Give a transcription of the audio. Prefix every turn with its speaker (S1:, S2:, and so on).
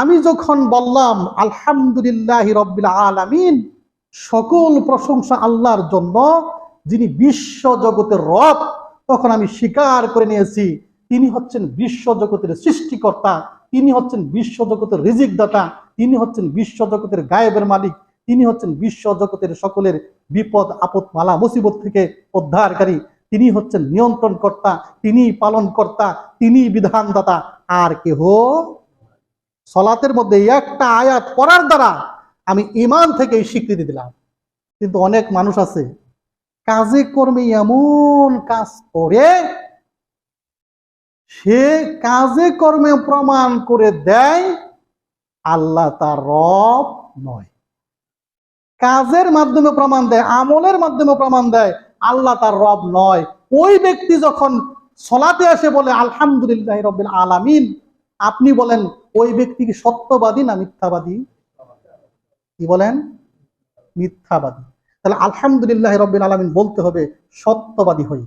S1: আমি যখন বললাম, আলহামদুলিল্লাহ রব্বিল আলামিন সকল প্রশংসা আল্লাহর জন্য, যিনি বিশ্ব জগতের রব, তখন আমি স্বীকার করে নিয়েছি, তিনি হচ্ছেন বিশ্ব জগতের সৃষ্টিকর্তা, তিনি হচ্ছেন বিশ্ব জগতের রিজিক দাতা তিনি হচ্ছেন বিশ্ব জগতের গায়েবের মালিক, তিনি হচ্ছেন বিশ্ব জগতের সকলের বিপদ, আপদ, মালা, মুসিবত থেকে উদ্ধারকারী, তিনি হচ্ছেন নিয়ন্ত্রণ কর্তা তিনি পালন কর্তা তিনি বিধানদাতা, আর কেহ সলাতের মধ্যে একটা আয়াত পড়ার দ্বারা আমি ইমান থেকে স্বীকৃতি দিলাম। কিন্তু অনেক মানুষ আছে, কাজে কর্মে এমন কাজ করে, সে কাজে কর্মে প্রমাণ করে দেয়, আল্লাহ তার রব নয়। কাজের মাধ্যমে প্রমাণ দেয়, আমলের মাধ্যমে প্রমাণ দেয়, আল্লাহ তার রব নয়। ওই ব্যক্তি যখন সলাতে আসে বলে, আলহামদুলিল্লাহ রবিল আলামিন আপনি বলেন ওই ব্যক্তি কি সত্যবাদী না মিথ্যাবাদী? কি বলেন? মিথ্যাবাদী। তাহলে আলহামদুলিল্লাহ রবিল আলমিন বলতে হবে সত্যবাদী হই